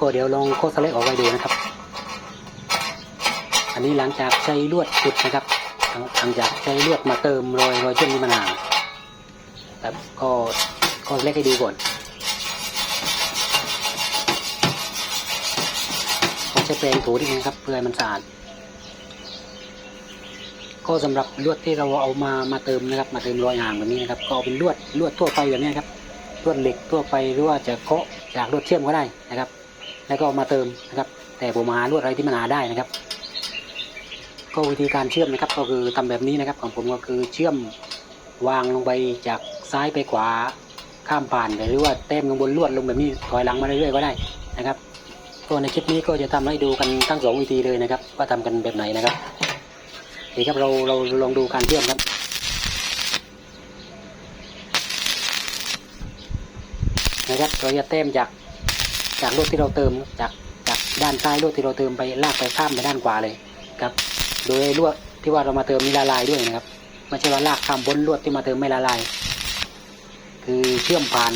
ก็เดี๋ยวลองโคสเล็กออกไว้ดูนะครับ อันนี้หลังจากใช้ลวดขุดนะครับหลังจากใช้ลวดมาเติมรอยรอยเชื่อมนี้มานานครับก็ก็เล็กให้ดูก่อนก็ใช้แปรงถูนิดนึงครับเพื่อให้มันสะอาดก็สำหรับลวดที่เราเอามามาเติมนะครับมาเติมรอยห่างแบบนี้นะครับก็เอาเป็นลวดลวดทั่วไปแบบนี้ครับลวดเหล็กทั่วไปหรือว่าจะเคาะจากลวดเชื่อมก็ได้นะครับ แล้วก็มาเติมนะครับ แต่ผมหาลวดอะไรที่มันหาได้นะครับ ก็วิธีการเชื่อมนะครับ ก็คือทำแบบนี้นะครับ ของผมก็คือเชื่อมวางลงไปจากซ้ายไปขวาข้ามผ่านหรือว่าแต้มลงบนลวดลงแบบนี้ถอยหลังมาเรื่อยๆก็ได้นะครับก็ในคลิปนี้ก็จะทำให้ดูกันทั้งสองวิธีเลยนะครับ ว่าทำกันแบบไหนนะครับโอเคครับเราเราลองดูการเชื่อมครับนะครับเราจะเต็มจาก จากลวดที่เราเติมจากจากด้านซ้ายลวดที่เราเติมไปลากไปข้ามไปด้านขวาเลยครับ โดยลวดที่ว่าเรามาเติมมีละลายด้วยนะครับไม่ใช่ว่าลากข้ามบนลวดที่มาเติมไม่ละลาย คือเชื่อมผ่าน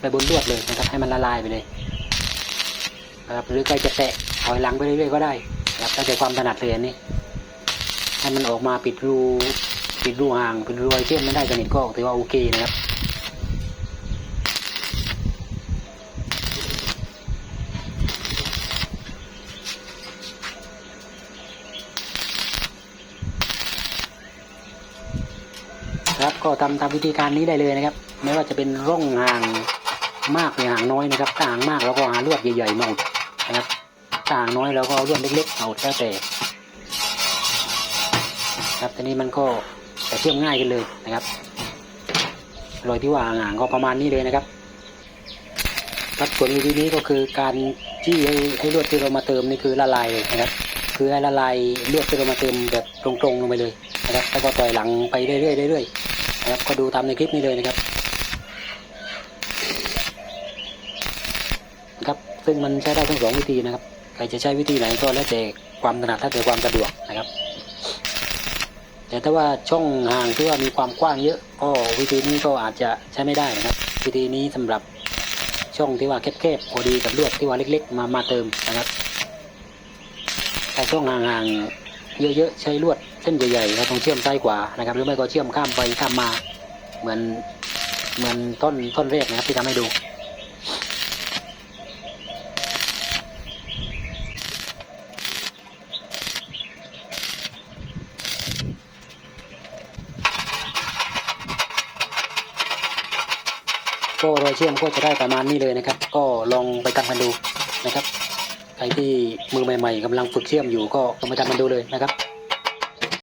ไปบนลวดเลยนะครับให้มันละลายไปเลยนะครับหรือใครจะแตะถอยหลังไปเรื่อยๆก็ได้ครับตั้งแต่ความถนัดเลยอันนี้ให้มันออกมาปิดรูปิดรูห่างปิดรูรอยเชื่อมไม่ได้สนิทก็ถือว่าโอเคนะครับ ครับ ก็ทำตามวิธีการนี้ได้เลยนะครับ ไม่ว่าจะเป็นร่องห่างมากหรือห่างน้อยนะครับถ้าห่างมากเราก็หาลวดใหญ่ๆมาอุดนะครับถ้าห่างน้อยเราก็เอาลวดเล็กๆมาอุดแล้วแต่ครับทีนี้มันก็จะเชื่อมง่ายกันเลยนะครับรอยที่ว่าห่างก็ประมาณนี้เลยนะครับครับส่วนวิธีนี้ก็คือการจี้ให้ให้ลวดที่เรามาเติมนี่คือละลายเลยนะครับคือให้ละลายลวดที่เรามาเติมแบบตรงๆลงไปเลยนะครับแล้วก็ต่อยหลังไปเรื่อยๆเรื่อยๆ นะครับก็ดูตามในคลิปนี้เลยนะครับครับซึ่งมันใช้ได้ทั้งสองวิธีนะครับใครจะใช้วิธีไหนก็แล้วแต่ความถนัดถ้าแต่ความสะดวกนะครับ แต่ถ้าว่าช่องห่างที่ว่ามีความกว้างเยอะก็วิธีนี้ก็อาจจะใช้ไม่ได้นะครับ วิธีนี้สำหรับช่องที่ว่าแคบๆพอดีกับลวดที่ว่าเล็ก ๆ มามาเติมนะครับถ้าช่วงห่างๆ เยอะๆใช้ลวดเส้นใหญ่ๆเราต้องเชื่อมซ้ายขวานะครับ หรือไม่ก็เชื่อมข้ามไปข้ามมา เหมือนเหมือนต้นต้นแรกนะครับที่ทำให้ดูก็รอยเชื่อมก็จะได้ประมาณนี้เลยนะครับ ก็ลองไปทำกันดูนะครับ ใครที่มือใหม่ ๆกำลังฝึกเชื่อมอยู่ก็ลองไปทำมันดูเลยนะครับ